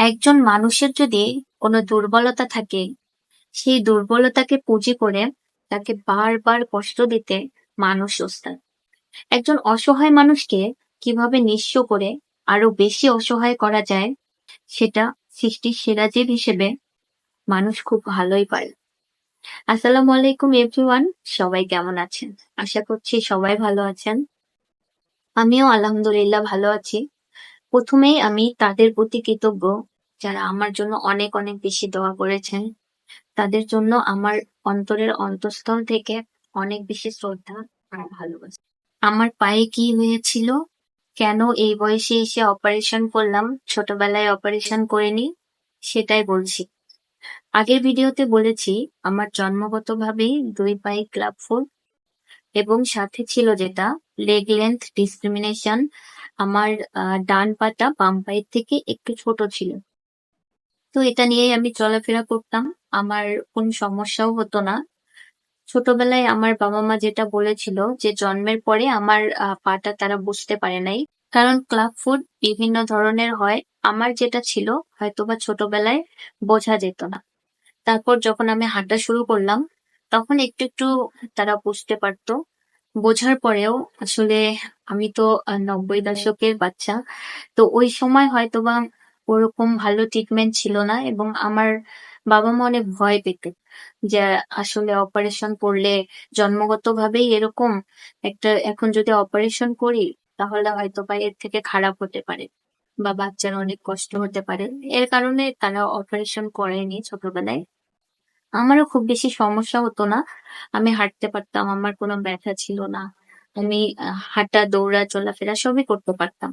একজন মানুষের যদি কোনো দুর্বলতা থাকে, সেই দুর্বলতাকে পুঁজি করে তাকে বারবার কষ্ট দিতে মানুষ ওস্তাদ। একজন অসহায় মানুষকে কীভাবে নিঃস্ব করে আরও বেশি অসহায় করা যায়, সেটা সৃষ্টির সেরা জীব হিসেবে মানুষ খুব ভালোই পারে। আসসালামু আলাইকুম এভরিওয়ান, সবাই কেমন আছেন? আশা করছি সবাই ভালো আছেন। আমিও আলহামদুলিল্লাহ ভালো আছি। প্রথমেই আমি তাদের প্রতি কৃতজ্ঞ যারা আমার জন্য অনেক অনেক বেশি দোয়া করেছেন। তাদের জন্য আমার অন্তরের অন্তঃস্থল থেকে অনেক বেশি শ্রদ্ধা আর ভালোবাসা। আমার পায়ে কি হয়েছিল? কেন এই বয়সে এসে অপারেশন করলাম? ছোটবেলায় অপারেশন করিনি? সেটাই বলছি। আগের ভিডিওতে বলেছি, আমার জন্মগতভাবেই দুই পায়ে ক্লাব ফুট এবং সাথে ছিল যেটা লেগ লেন্থ ডিসক্রিমিনেশন আমার ডান পাটা বাম পায়ের থেকে একটু ছোট ছিল তো এটা নিয়েই আমি চলাফেরা করতাম। আমার কোন সমস্যাও হতো না। ছোটবেলায় আমার বাবা মা যেটা বলেছিল যে, জন্মের পরে আমার পাটা তারা বুঝতে পারে নাই। কারণ ক্লাব ফুড বিভিন্ন ধরনের হয়। আমার যেটা ছিল, হয়তোবা ছোটবেলায় বোঝা যেত না। তারপর যখন আমি হাঁটা শুরু করলাম, তখন একটু একটু তারা বুঝতে পারতো। বোঝার পরেও আসলে আমি তো নব্বই দশকের বাচ্চা। তো ওই সময় হয়তোবা ওরকম ভালো ট্রিটমেন্ট ছিল না এবং আমার বাবা মা অনেক ভয় পেত যে আসলে অপারেশন করলে জন্মগতভাবেই এরকম একটা, এখন যদি অপারেশন করি তাহলে হয়তো বা এর থেকে খারাপ হতে পারে বা বাচ্চার অনেক কষ্ট হতে পারে। এর কারণে তারা অপারেশন করেনি ছোটবেলায়। আমারও খুব বেশি সমস্যা হতো না। আমি হাঁটতে পারতাম, আমার কোনো ব্যথা ছিল না। আমি হাঁটা, দৌড়া, চলাফেরা সবই করতে পারতাম।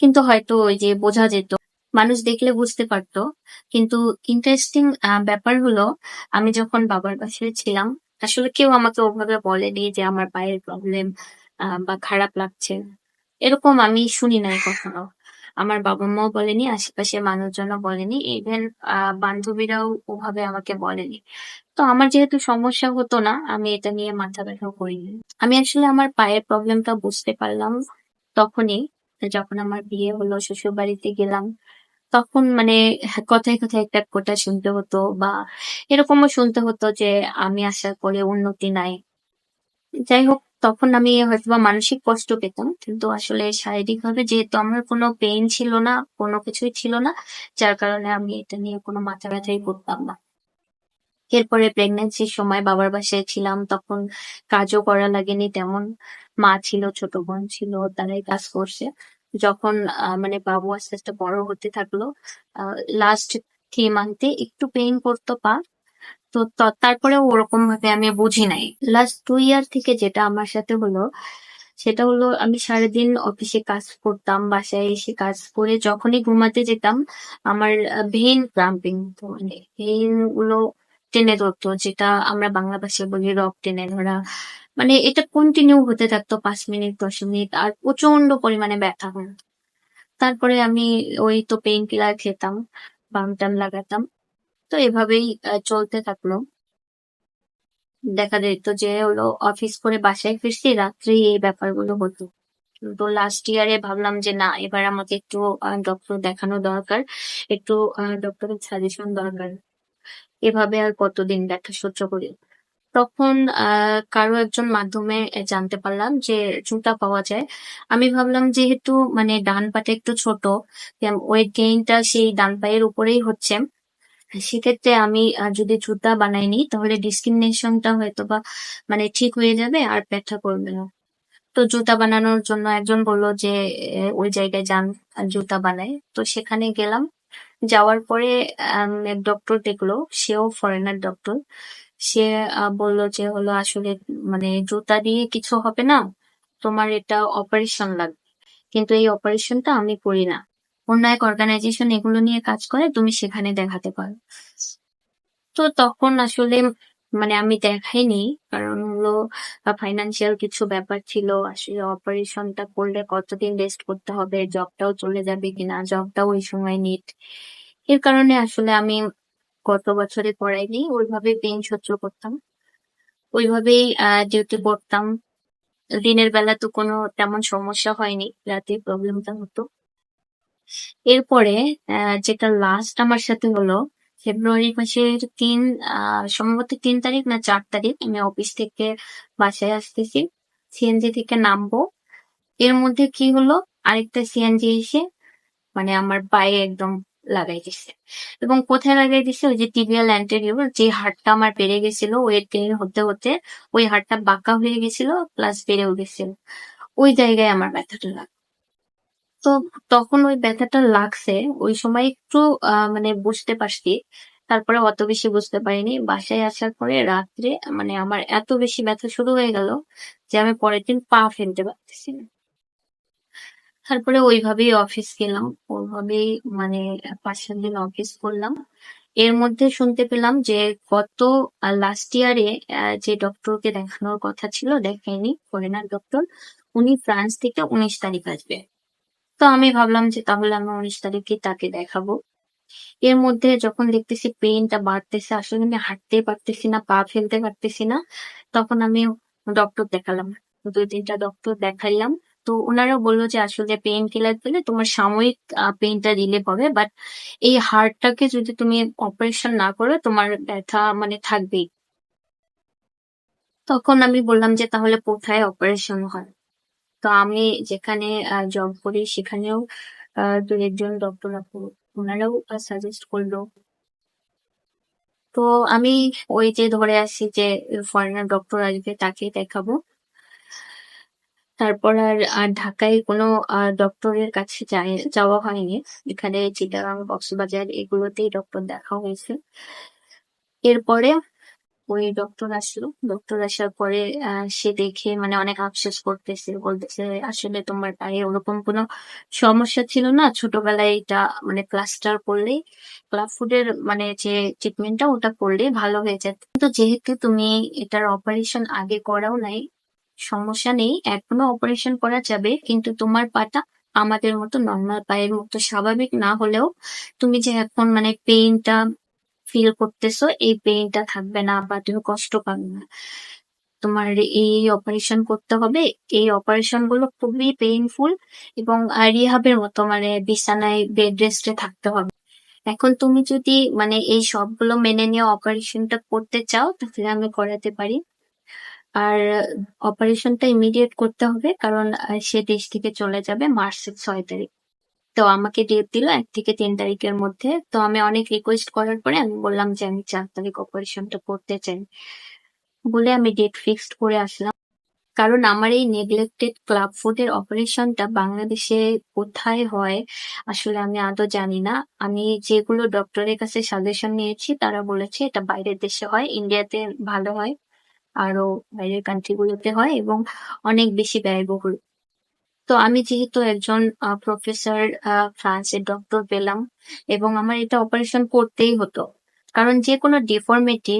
কিন্তু হয়তো ওই যে বোঝা যেত মানুষ দেখলে বুঝতে পারতো। কিন্তু ইন্টারেস্টিং ব্যাপার হলো, আমি যখন বাবার বাসায় ছিলাম, আসলে কেউ আমাকে ওভাবে বলেনি যে আমার পায়ের প্রবলেম বা খারাপ লাগছে। এরকম আমি শুনি নাই কখনো। আমার বাবা মাও বলেনি আশেপাশে মানুষজনও বলেনি ইভেন বান্ধবীরাও ওভাবে আমাকে বলেনি। তো আমার যেহেতু সমস্যা হতো না, আমি এটা নিয়ে মাথা ব্যথা করিনি। আমি আসলে আমার পায়ের প্রবলেমটা বুঝতে পারলাম তখনই, যখন আমার বিয়ে হলো শ্বশুর বাড়িতে গেলাম। তখন মানে কথায় কথায় একটা কোটা শুনতে হতো বা এরকমও শুনতে হতো যে আমি আসার পরে উন্নতি নাই। যাই হোক, তখন আমি হয়তো বা মানসিক কষ্ট পেতাম, কিন্তু আসলে শারীরিক ভাবে যেহেতু আমার কোনো পেইন ছিল না, কোনো কিছুই ছিল না, যার কারণে আমি এটা নিয়ে কোনো মাথা ব্যথাই করতাম না। এরপরে প্রেগনেন্সির সময় বাবার বাসায় ছিলাম, তখন কাজও করা লাগেনি, তেমন মা ছিল, ছোট বোন ছিল, তারাই কাজ করছে। যখন মানে বাবু আস্তে আস্তে বড় হতে থাকল লাস্ট থ্রি মান্থে একটু পেইন করতো পা। তো তারপরে ওরকম ভাবে আমি বুঝি নাই। লাস্ট টু ইয়ার থেকে যেটা আমার সাথে হলো, সেটা হলো আমি সারাদিন অফিসে কাজ করতাম, বাসায় এসে কাজ করে যখনই ঘুমাতে যেতাম, আমার ভেইন ক্রাম্পিং মানে ভেইনগুলো টেনে ধরতো, যেটা আমরা বাংলা ভাষায় বলি রক টেনে ধরা। মানে এটা কন্টিনিউ হতে থাকতো পাঁচ মিনিট, দশ মিনিট, আর প্রচণ্ড পরিমাণে ব্যথা হয়। তারপরে আমি ওই তো পেইন কিলার খেতাম, বাম টাম লাগাতাম, তো এভাবেই চলতে থাকল। দেখা যেত যে হলো অফিস করে বাসায় ফিরছি রাত্রে এই ব্যাপারগুলো হতো। তো লাস্ট ইয়ারে ভাবলাম যে না, এবার আমাকে একটু ডক্টর দেখানো দরকার, একটু ডক্টরের সাজেশন দরকার। এভাবে আর কতদিন ব্যথা সহ্য করি? তখন কারও একজন মাধ্যমে জানতে পারলাম যে জুতা পাওয়া যায়। আমি ভাবলাম যেহেতু মানে ডান পাটা একটু ছোট ওয়েট গেইনটা সেই ডান পায়ের উপরেই হচ্ছে, সেক্ষেত্রে আমি যদি জুতা বানাই নিই, তাহলে ডিসক্রিমিনেশনটা হয়তো বা মানে ঠিক হয়ে যাবে আর ব্যথা করবে না। তো জুতা বানানোর জন্য একজন বলল যে ওই জায়গায় যান, জুতা বানায়। তো সেখানে গেলাম। যাওয়ার পরে এক ডক্টর দেখল, সেও ফরেনার ডক্টর সে বলল যে, হলো আসলে মানে জুতা দিয়ে কিছু হবে না, তোমার এটা অপারেশন লাগবে। কিন্তু এই অপারেশনটা আমি করি না। অন্য এক অর্গানাইজেশন এগুলো নিয়ে কাজ করে, তুমি সেখানে দেখাতে পারো। তো তখন আসলে মানে আমি দেখাইনি, কারণ হলো ফাইনান্সিয়াল কিছু ব্যাপার ছিল আসলে অপারেশনটা করলে কতদিন রেস্ট করতে হবে জবটাও চলে যাবে কিনা জবটাও ওই সময় নিট এর কারণে আসলে আমি গত বছরে পড়াইনি ওইভাবে পেন সহ্য করতাম। ওইভাবেই ডিউটি করতাম। দিনের বেলা তো কোনো তেমন সমস্যা হয়নি, রাতে প্রবলেমটা হতো। এরপরে যেটা লাস্ট আমার সাথে হলো ফেব্রুয়ারি মাসের তিন সম্ভবত তিন তারিখ না চার তারিখ আমি অফিস থেকে বাসায় আসতেছি। সিএনজি থেকে নামবো। এর মধ্যে কি হলো? আরেকটা সিএনজি এসে মানে আমার পায়ে একদম লাগাই দিছে। এবং কোথায় লাগাই দিছে? ওই যে টিবিয়াল অ্যান্টেরিয়র যে হাড়টা আমার বেড়ে গেছিল ওয়েট গেইন হতে হতে ওই হাড়টা বাঁকা হয়ে গেছিল প্লাস বেড়েও গেছিল। ওই জায়গায় আমার ব্যথাটা লাগল। তো তখন ওই ব্যথাটা লাগছে। ওই সময় একটু মানে বুঝতে পারছি। তারপরে অত বেশি বুঝতে পারিনি। বাসায় আসার পরে রাত্রে মানে আমার এত বেশি ব্যথা শুরু হয়ে গেল যে আমি পরের দিন পা ফেলতে পারতেছি না। তারপরে ওইভাবেই অফিস গেলাম। ওইভাবেই মানে পাঁচ সাত দিন অফিস করলাম। এর মধ্যে শুনতে পেলাম যে গত লাস্ট ইয়ারে যে ডক্টরকে দেখানোর কথা ছিল, দেখায়নি ফরেনার ডক্টর উনি ফ্রান্স থেকে উনিশ তারিখ আসবে। তো আমি ভাবলাম যে তাহলে আমি উনিশ তারিখে তাকে দেখাবো। এর মধ্যে যখন দেখতেছি পেইনটা বাড়তেছে, আসলে আমি হাঁটতে পারতেছি না, পা ফেলতে পারতেছি না, তখন আমি ডক্টর দেখালাম। দুই তিনটা ডক্টর দেখাইলাম। তো ওনারা বলল যে আসলে পেইন কিলার পেলে তোমার সাময়িক পেইনটা রিলিভ হবে বাট এই হার্টটাকে যদি তুমি অপারেশন না করো, তোমার ব্যথা মানে থাকবেই। তখন আমি বললাম যে তাহলে কোথায় অপারেশন হয়? তো আমি যেখানে জব করি সেখানেও দু একজন ডক্টর আপু ওনারাও সাজেস্ট করল। তো আমি ওই যে ধরে আসি যে ফরেনার ডক্টর আসবে তাকে দেখাবো। তারপর আর ঢাকায় কোনো ডক্টরের কাছে যাওয়া হয়নি। এখানে চিটাগাং, কক্সবাজার এগুলোতেই ডক্টর দেখা হয়েছে। এরপরে ওই ডক্টর আসলো। ডক্টর আসার পরে সে দেখে মানে অনেক আফসোস করতেছে, বলতেছে, আসলে তোমার পায়ে ওরকম কোনো সমস্যা ছিল না? ছোটবেলায় এটা মানে প্লাস্টার করলেই ক্লাব ফুডের মানে যে ট্রিটমেন্টটা ওটা করলে ভালো হয়ে যেত। কিন্তু যেহেতু তুমি এটার অপারেশন আগে করাও নাই, সমস্যা নেই, এখনও অপারেশন করা যাবে। কিন্তু তোমার পাটা আমাদের মতো নর্মাল পায়ের মতো স্বাভাবিক না হলেও, তুমি যে এখন মানে পেইনটা ফিল করতেছো, এই পেইনটা থাকবে না বা তুমি কষ্ট পাবে না। তোমার এই অপারেশন করতে হবে। এই অপারেশনগুলো খুবই পেইনফুল এবং রিহাবের মতো মানে বিছানায় বেড রেস্টে থাকতে হবে। এখন তুমি যদি মানে এই সবগুলো মেনে নিয়ে অপারেশনটা করতে চাও, তাহলে আমি করাতে পারি। আর অপারেশনটা ইমিডিয়েট করতে হবে, কারণ সে দেশ থেকে চলে যাবে মার্চের ছয় তারিখ। তো আমাকে ডেট দিল এক থেকে তিন তারিখের মধ্যে। তো আমি অনেক রিকোয়েস্ট করার পরে আমি বললাম যে, আমি চার তারিখ অপারেশনটা করতে চাই। বলে আমি ডেট ফিক্সড করে আসলাম। কারণ আমার এই নেগলেক্টেড ক্লাব ফুডের অপারেশনটা বাংলাদেশে কোথায় হয় আসলে আমি আদৌ জানি না। আমি যেগুলো ডক্টরের কাছে সাজেশন নিয়েছি, তারা বলেছে এটা বাইরের দেশে হয় ইন্ডিয়াতে ভালো হয় আরও বাইরের কান্ট্রি গুলোতে হয় এবং অনেক বেশি ব্যয়বহুল। তো আমি যেহেতু একজন প্রফেসর ফ্রান্সের ডক্টর পেলাম এবং আমার এটা অপারেশন করতেই হতো। কারণ যে কোনো ডিফর্মিটি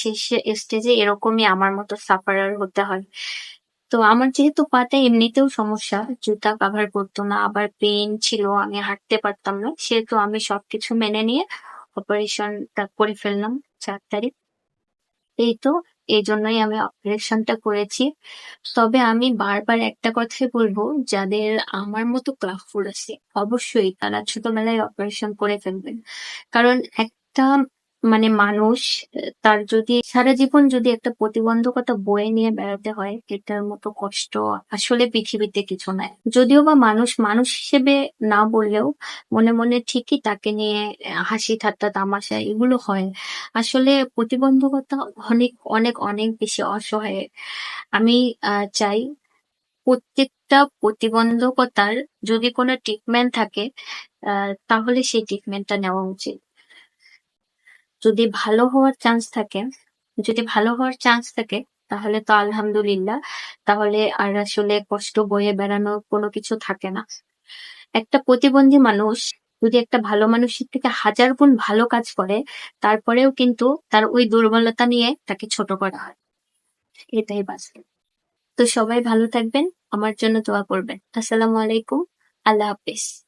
শেষ স্টেজে এরকমই আমার মতো সাফারার হতে হয়। তো আমার যেহেতু পাতে এমনিতেও সমস্যা, জুতা কাভার করতো না, আবার পেন ছিল, আমি হাঁটতে পারতাম না, সেহেতু আমি সবকিছু মেনে নিয়ে অপারেশনটা করে ফেললাম, চার তারিখ। এই তো এই জন্যই আমি অপারেশনটা করেছি। তবে আমি বারবার একটা কথাই বলব, যাদের আমার মতো ক্লাফুর আছে, অবশ্যই তারা ছোটবেলায় অপারেশন করে ফেলবেন। কারণ একটা মানে মানুষ তার যদি সারা জীবন যদি একটা প্রতিবন্ধকতা বয়ে নিয়ে বেড়াতে হয়, এটার মতো কষ্ট আসলে পৃথিবীতে কিছু নাই। যদিও বা মানুষ মানুষ হিসেবে না বললেও মনে মনে ঠিকই তাকে নিয়ে হাসি ঠাট্টা, তামাশা এগুলো হয়। আসলে প্রতিবন্ধকতা অনেক অনেক অনেক বেশি অসহায়। আমি চাই প্রত্যেকটা প্রতিবন্ধকতার যদি কোনো ট্রিটমেন্ট থাকে তাহলে সেই ট্রিটমেন্টটা নেওয়া উচিত। যদি ভালো হওয়ার চান্স থাকে, যদি ভালো হওয়ার চান্স থাকে, তাহলে তো আলহামদুলিল্লাহ। তাহলে আর আসলে কষ্ট বয়ে বেড়ানোর কোনো কিছু থাকে না। একটা প্রতিবন্ধী মানুষ যদি একটা ভালো মানুষের থেকে হাজার গুণ ভালো কাজ করে, তারপরেও কিন্তু তার ওই দুর্বলতা নিয়ে তাকে ছোট করা হয়। এটাই বাস্তব। তো সবাই ভালো থাকবেন, আমার জন্য দোয়া করবেন। আসসালামু আলাইকুম, আল্লাহ হাফিজ।